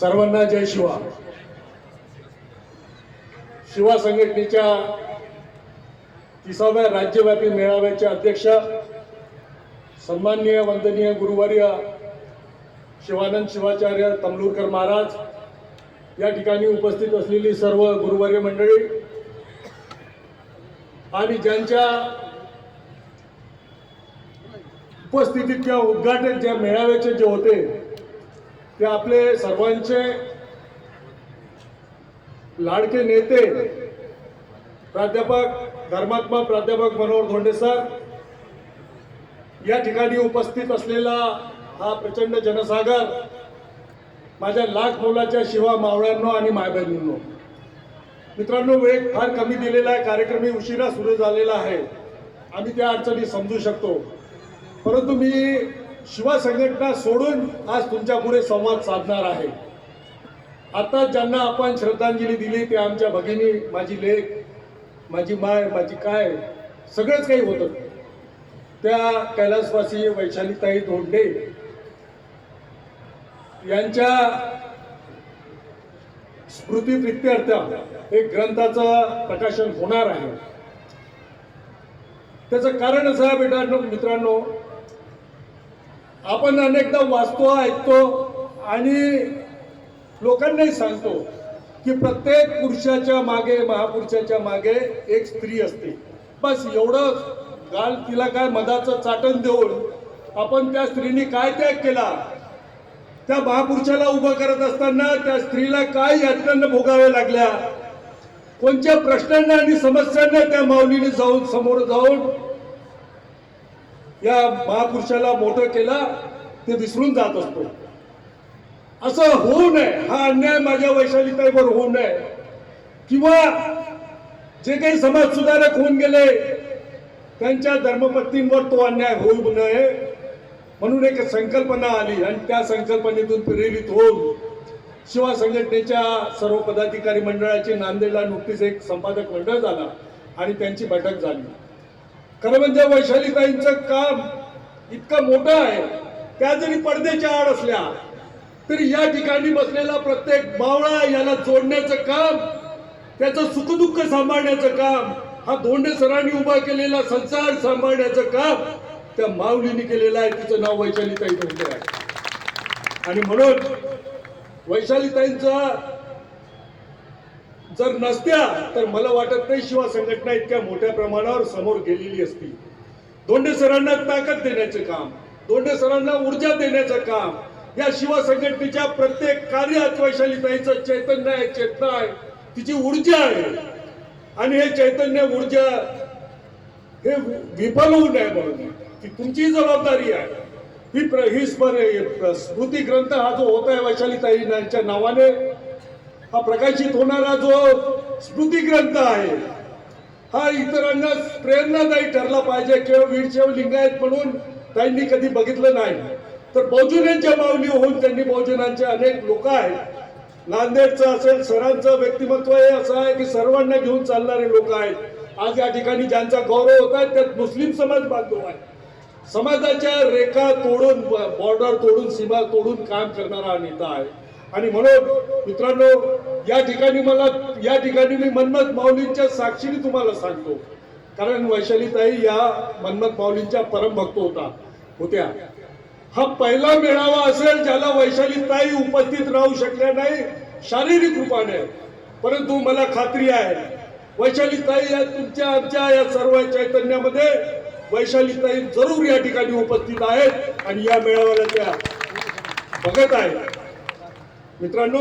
सर्वांना जय शिवा. शिवा संघटनेच्या तिसाव्या राज्यव्यापी मेळाव्याच्या अध्यक्ष सन्माननीय वंदनीय गुरुवर्य शिवानंद शिवाचार्य तमलूरकर महाराज या ठिकाणी उपस्थित असलेली सर्व गुरुवर्य मंडळी आणि ज्यांच्या उपस्थितीत किंवा उद्घाटन ज्या मेळाव्याचे जे होते ते आपले सर्वांचे लाडके नेते प्राध्यापक धर्मात्मा प्राध्यापक मनोहर धोंडे सर या ठिकाणी उपस्थित असलेला हा प्रचंड जनसागर माझ्या लाख मोलाच्या शिवा मावळ्यांनो आणि मायबहिणींनो मित्रांनो वेळ फार कमी दिलेला आहे कार्यक्रमही उशिरा सुरू झालेला आहे. आम्ही त्या अडचणी समजू शकतो. परंतु मी शिवा संघटना सोडून आज तुमच्यापुढे संवाद साधणार आहे. आता ज्यांना आपण श्रद्धांजली दिली ते आमच्या भगिनी माझी लेख माझी माय माझी काय सगळंच काही होतं. त्या कैलासवासी वैशालीताई धोंडे यांच्या स्मृती प्रित्यर्थ एक ग्रंथाचं प्रकाशन होणार आहे. त्याचं कारण असं बेटा मित्रांनो आपण अनेकदा वाचतो ऐकतो आणि लोकांनाही सांगतो की प्रत्येक पुरुषाच्या मागे महापुरुषाच्या मागे एक स्त्री असते. बस एवढं गाल तिला काय मधाचं चाटण देऊन आपण त्या स्त्रीने काय त्याग केला? त्या महापुरुषाला उभं करत असताना त्या स्त्रीला काय यातनांना भोगाव्या लागल्या? कोणत्या प्रश्नांना आणि समस्यांना त्या माऊलीने जाऊन समोर जाऊन या महापुरुषाला मोठं केला ते विसरून जात असतो. असं होऊ नये. हा अन्याय माझ्या वैशालीताईवर होऊ नये. किंवा जे काही समाज सुधारक होऊन गेले त्यांच्या धर्मपत्नींवर तो अन्याय होऊ नये. म्हणून एक संकल्पना आली आणि त्या संकल्पनेतून प्रेरित होऊन शिवा संघटनेच्या सर्व पदाधिकारी मंडळाची नांदेडला नुकतीच एक संपादक मंडळ झाला आणि त्यांची बैठक झाली. खरं म्हणजे वैशालीताईंचं काम इतकं मोठं आहे. त्या जरी पडद्याच्या आड असल्या तरी या ठिकाणी बसलेला प्रत्येक मावळा याला जोडण्याचं काम त्याचं सुखदुःख सांभाळण्याचं काम हा धोंडे सरांनी उभा केलेला संसार सांभाळण्याचं काम त्या माऊलीने केलेलं आहे. तिचं नाव वैशालीताई धोंडे आहे. आणि म्हणून वैशालीताईंचा जर नसत्या तर मला वाटत नाही शिवा संघटना इतक्या मोठ्या प्रमाणावर समोर गेलेली असती. दोंडे सरांना ताकद देण्याचे काम दोंडे सरांना ऊर्जा देण्याचं काम या शिवा संघटनेच्या प्रत्येक कार्यात वैशालीताईचं चैतन्य आहे चेतना आहे तिची ऊर्जा आहे. आणि हे चैतन्य ऊर्जा हे विफल होऊ नये म्हणून ती तुमची जबाबदारी आहे. ही प्र ही स्मर- स्मृती ग्रंथ हा जो होत आहे वैशाली यांच्या नावाने हा प्रकाशित होणारा जो स्मृती ग्रंथ आहे हा इतरांना प्रेरणादायी ठरला पाहिजे. केवळ वीरशैव लिंगायत म्हणून त्यांनी कधी बघितलं नाही. तर बहुजनांच्या माऊली होऊन त्यांनी बहुजनांचे अनेक लोक आहेत. नांदेडचं असेल सरांचं व्यक्तिमत्व हे असं आहे की सर्वांना घेऊन चालणारे लोक आहेत. आज या ठिकाणी ज्यांचा गौरव होत आहे त्यात मुस्लिम समाज बांधव आहे. समाजाच्या रेखा तोडून बॉर्डर तोडून सीमा तोडून काम करणारा हा नेता आहे. आणि म्हणून मित्रांनो या ठिकाणी मला या ठिकाणी मी मन्मथ माऊलींच्या साक्षीने तुम्हाला सांगतो. कारण वैशालीताई या मन्मथ माऊलींच्या परमभक्त होता. होत्या. हा पहिला मेळावा असेल ज्याला वैशालीताई उपस्थित राहू शकल्या नाही शारीरिक रूपाने. परंतु मला खात्री आहे वैशालीताई या तुमच्या आमच्या या सर्व चैतन्यामध्ये वैशालीताई जरूर या ठिकाणी उपस्थित आहेत आणि या मेळाव्याला त्या बघत आहेत. मित्रांनो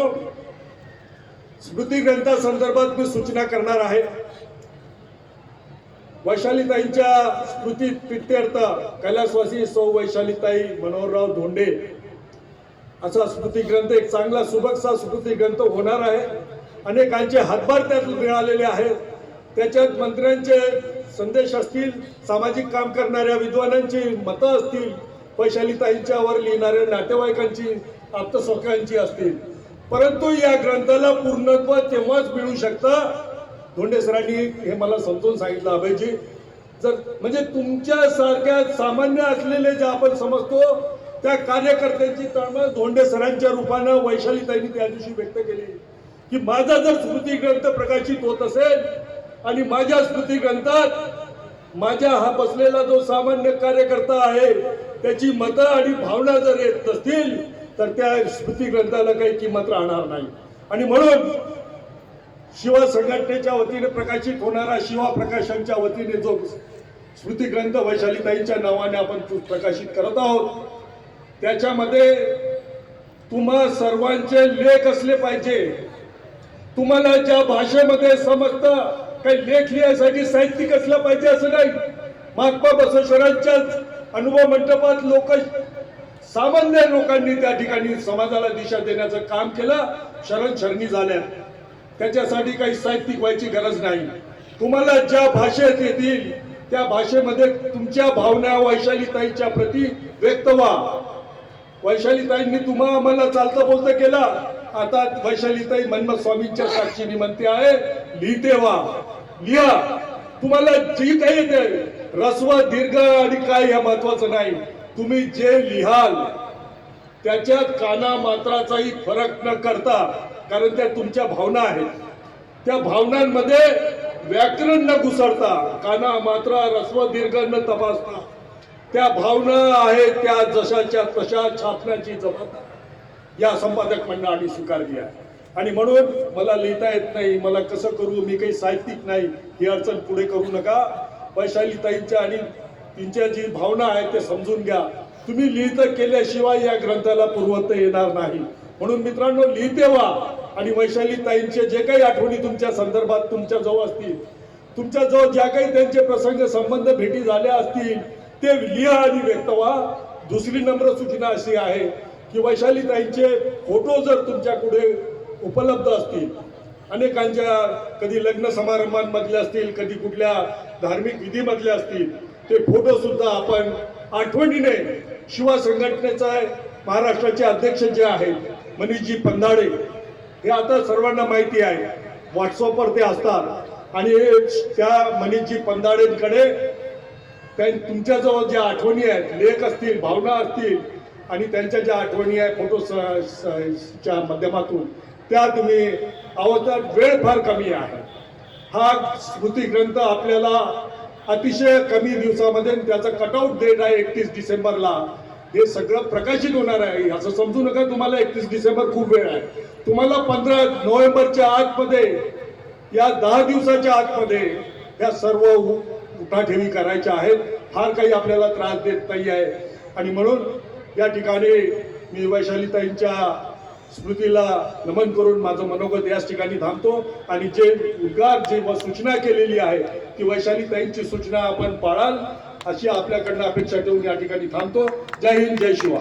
स्मृती ग्रंथासंदर्भात मी सूचना करणार आहे. वैशालीताईंच्या स्मृती प्रित्यर्थ कैलासवासी सौ वैशालीताई मनोहरराव धोंडे. असा स्मृती ग्रंथ एक चांगला सुबकसा स्मृती ग्रंथ होणार आहे. अनेकांचे हातभार त्यात मिळालेले आहेत. त्याच्यात मंत्र्यांचे संदेश असतील सामाजिक काम करणाऱ्या विद्वानांची मतं असतील वैशालीताईंच्यावर लिहिणाऱ्या नातेवाईकांची आत्मसौख्यांची असतील. परंतु या ग्रंथाला पूर्णत्व तेव्हाच मिळू शकतं? धोंडे सरांनी हे मला समजून सांगितलं अभयजी. जर म्हणजे तुमच्या सारख्या सामान्य असलेले जे आपण समजतो त्या कार्यकर्त्यांची तळमळ धोंडे सरांच्या रूपानं वैशालीताईंनी त्या दिवशी व्यक्त केली. की माझा जर स्मृती ग्रंथ प्रकाशित होत असेल आणि माझ्या स्मृती ग्रंथात माझ्या हा बसलेला जो सामान्य कार्यकर्ता आहे त्याची मतं आणि भावना जर येत नसतील तर त्या स्मृती ग्रंथाला काही किंमत राहणार नाही. आणि म्हणून शिवा संघटनेच्या वतीने प्रकाशित होणारा शिवा प्रकाशनच्या वतीने जो स्मृती ग्रंथ वैशालीताईंच्या नावाने आपण प्रकाशित करत आहोत त्याच्यामध्ये तुम्हा सर्वांचे लेख असले पाहिजे. तुम्हाला ज्या भाषेमध्ये समजतं काही लेख लिहायसाठी साहित्यिक असलं पाहिजे असं नाही. महात्मा बसवेश्वरांच्याच अनुभव मंडपात लोक सामान्य लोकांनी त्या ठिकाणी समाजाला दिशा देण्याचं काम केलं. शरण शरणी झाल्या. त्याच्यासाठी काही साहित्यिक व्हायची गरज नाही. तुम्हाला ज्या भाषेत येतील त्या भाषेमध्ये तुमच्या भावना वैशालीताईच्या प्रती व्यक्त व्हा. वैशालीताईंनी तुम्हा आम्हाला चालतं बोलतं केला. आता वैशालीताई मनमत स्वामींच्या साक्षीने म्हणते आहे. लिहिते वा लिहा. तुम्हाला जी काही येते रस्व दीर्घ आणि काय या महत्वाचं नाही. तुम्ही जे लिहाल त्याच्यात काना मात्राचाही फरक न करता कारण त्या तुमच्या भावना आहेत. त्या भावनांमध्ये व्याकरण न घुसरता काना मात्रा रस्व दीर्घ न तपासता त्या भावना आहेत त्या जशाच्या तशा छापण्याची जबाबदार. या संपादक मंडळाने स्वीकारली आहे. आणि म्हणून मला लिहिता येत नाही मला कसं करू मी काही साहित्यिक नाही ही अडचण पुढे करू नका. वैशालीताईंच्या आणि तिच्या जी भावना आहे ते समजून घ्या. तुम्ही लिहित केल्याशिवाय या ग्रंथाला पूर्वत येणार नाही. म्हणून मित्रांनो लिहिते व्हा. आणि वैशालीताईंचे जे काही आठवणी तुमच्या संदर्भात तुमच्या जवळ असतील तुमच्या जवळ ज्या काही त्यांचे प्रसंग संबंध भेटी झाल्या असतील ते लिहा आणि व्यक्त व्हा. दुसरी नम्र सूचना अशी आहे की वैशालीताईंचे फोटो जर तुमच्यापुढे उपलब्ध असतील अनेकांच्या कधी लग्न समारंभांमधल्या असतील कधी कुठल्या धार्मिक विधीमधल्या असतील ते फोटो सुद्धा आपण आठवणीने शिवा संघटनेचा महाराष्ट्राचे अध्यक्ष जे आहेत मनीषजी पंधाडे हे आता सर्वांना माहिती आहे. व्हॉट्सअपवर ते असतात. आणि त्या मनीषजी पंधाडेंकडे तुमच्याजवळ ज्या आठवणी आहेत लेख असतील भावना असतील आणि त्यांच्या ज्या आठवणी आहेत फोटो च्या माध्यमातून त्या तुम्ही अवतार वेळ फार कमी आहे. हा स्मृती ग्रंथ आपल्याला अतिशय कमी दिवसामध्ये त्याचा कटआउट डेट आहे एकतीस डिसेंबरला. हे सगळं प्रकाशित होणार आहे. असं समजू नका तुम्हाला एकतीस डिसेंबर खूप वेळ आहे. तुम्हाला पंधरा नोव्हेंबरच्या आतमध्ये या दहा दिवसाच्या आतमध्ये या सर्व उठाठेवी करायच्या आहेत. फार काही आपल्याला त्रास देत नाही आहे आणि म्हणून या ठिकाणी मी वैशालीताईंच्या स्मृतीला नमन करून माझं मनोगत याच ठिकाणी थांबतो. आणि जे उद्गार जे सूचना केलेली आहे ती वैशालीताईंची सूचना आपण पाळाल अशी आपल्याकडनं अपेक्षा ठेवून या ठिकाणी थांबतो. जय हिंद जय शिवा.